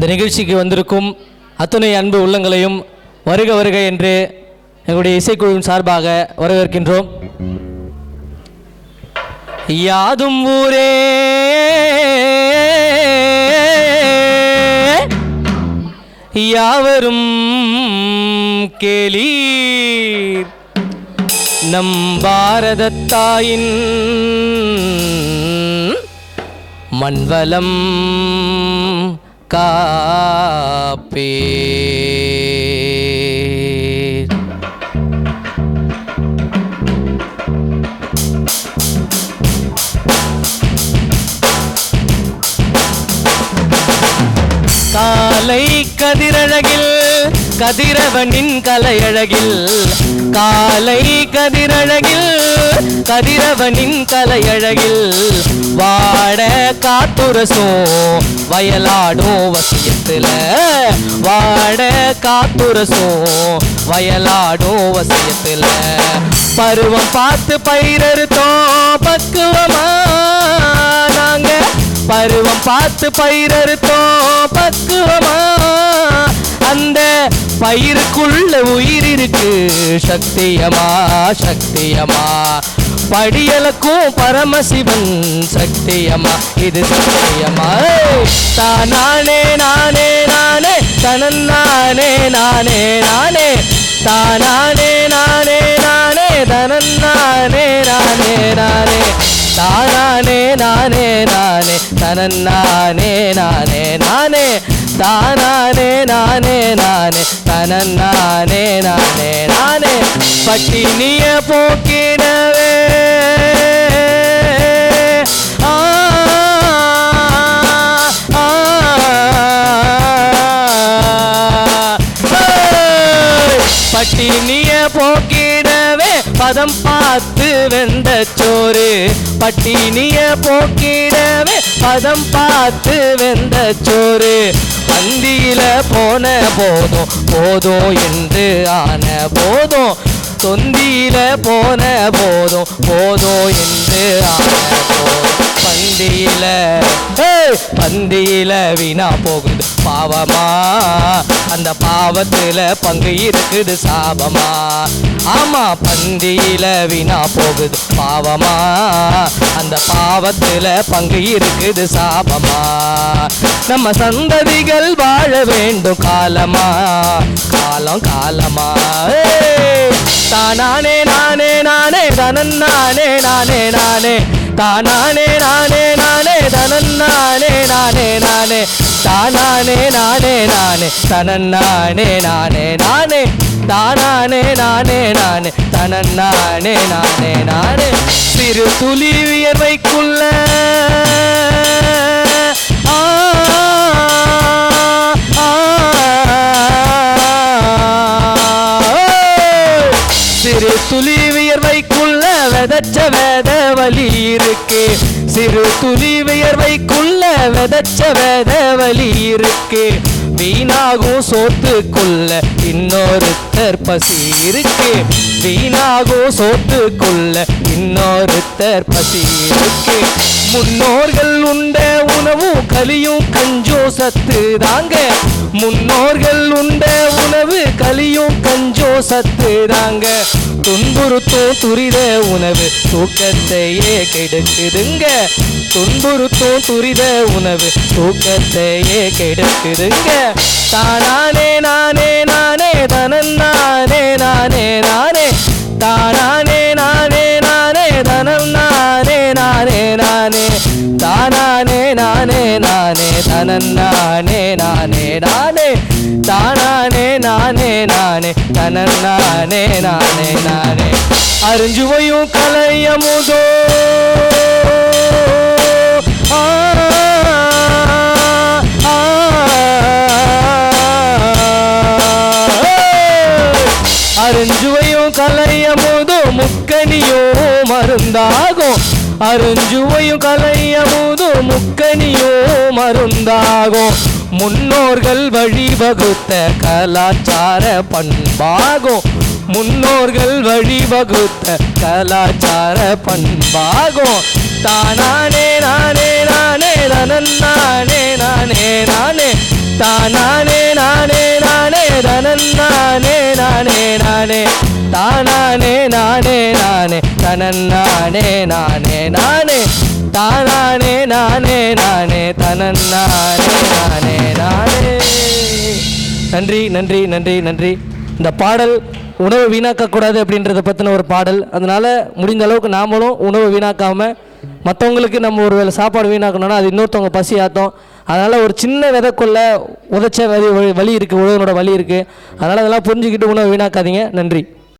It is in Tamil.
இந்த நிகழ்ச்சிக்கு வந்திருக்கும் அத்துணை அன்பு உள்ளங்களையும் வருக வருக என்று எங்களுடைய இசைக்குழுவின் சார்பாக வரவேற்கின்றோம். யாதும் ஊரே யாவரும் கேளீர். நம் பாரதத்தாயின் மண்வலம் காப்பே. காலை கதிரழகில் கதிரவனின் கலையழகில் காலை கதிரழகில் கதிரவனின் கலையழகில் வாட காத்துரசும். வயலாடும் வசியத்துல வாட காத்துரசும். வயலாடும் வசியத்துல பருவம் பார்த்து பயிரறுத்தோம். பக்குவமா நாங்க பருவம் பார்த்து பயிரறுத்தோம். பக்குவமா அந்த பயிருக்குள்ள உயிர் இருக்கு சக்தியமா சக்தியமா. படியலக்கும் பரமசிவன் சக்தியமா. இது சக்தியமா. தானானே நானே நானே. தனன்னானே நானே நானே. தானானே நானே நானே. தனன்னானே நானே நானே. தானானே நானே நானே. தனன்னானே நானே நானே. தானானே நானே நானே தனன்னானே நானே நானே. பட்டினிய போக்கிடவே பதம் பார்த்து வெந்த சோறு. பட்டினிய போக்கிடவே பதம் பார்த்து வெந்த சோறு. பந்தியில போன போதும் போதும் என்று ஆன போதும். தொந்தியில போன போதும் போதும் என்று ஆன போதும். பந்தியில பந்தியில வீணா போகுது பாவமா? அந்த பாவத்துல பங்கு இருக்குது சாபமா? ஆமா பந்தியில வீணா போகுது பாவமா? அந்த பாவத்துல பங்கு இருக்குது சாபமா? நம்ம சந்ததிகள் வாழ வேண்டும் காலமா? காலம் காலமா? தானானே நானே நானே தனன் நானே நானே நானே. தானானே நானே நானே தனன் நானே நானே நானே. தானானே நானே நானே தனன் நானே நானே நானே. தானானே நானே நானே தனன் நானே நானே நானே. சிறு துளி வியர்வைக்குள்ள. சிறு துளி வியர்வைக்குள்ள விதைச்ச வேத வலி இருக்கு. சிறு துளி வியர்வைக்குள்ள விதைச்ச வேத வலி இருக்கு. வீணாகும் சோத்துக்குள்ள இன்னொருத்தர் பசி இருக்கு. வீணாகும் சோத்துக்குள்ள இன்னொருத்தர் பசி இருக்கு. முன்னோர்கள் உண்ட உணவும் கலியும் கஞ்சோ சத்து தாங்க. முன்னோர்கள் உண்ட உணவு கலியும் கஞ்சோ சத்து தாங்க. துன்புறுத்தும் துரித உணவு. தூக்கத்தையே கெடுக்குதுங்க. துன்புறுத்தும் துரித உணவு. தூக்கத்தையே கெடுக்குதுங்க. தானா நானே நானே நானே தனன்னானே நானே நானே தானானே நானே நானே தனன்னானே நானே நானே அறிஞ்சுவையும் கலையமுதோ ஆ ஆ, அருஞ்சுவையும் கலையமுதோ முக்கனியோ மருந்தாகும் அருஞ்சுவையும் கலையமுதோ முக்கனியோ மருந்தாகும் முன்னோர்கள் வழிவகுத்த கலாச்சார பண்பாகும் முன்னோர்கள் வழிவகுத்த கலாச்சார பண்பாகும் தானானே நானே நானே தனன் நானே நானே நானே. தானானே நானே நானே தனன்னானே நானே நானே. தானானே நானே நானே. தனன்னானே நானே நானே. தானானே நானே நானே. தனன்னானே நானே நானே. நன்றி நன்றி நன்றி நன்றி. இந்த பாடல் உணவு வீணாக்கக்கூடாது அப்படின்றத பற்றின ஒரு பாடல். அதனால் முடிந்த அளவுக்கு நாமளும் உணவு வீணாக்காமல் மற்றவங்களுக்கு நம்ம ஒரு வேளை சாப்பாடு வீணாக்கணும்னா அது இன்னொருத்தவங்க பசி ஆத்தோம். அதனால் ஒரு சின்ன விதைக்குள்ள உதைச்ச வலி வலி இருக்குது உழவனோட வலி இருக்குது அதனால் அதெல்லாம் புரிஞ்சுக்கிட்டு உணவு வீணாக்காதீங்க. நன்றி.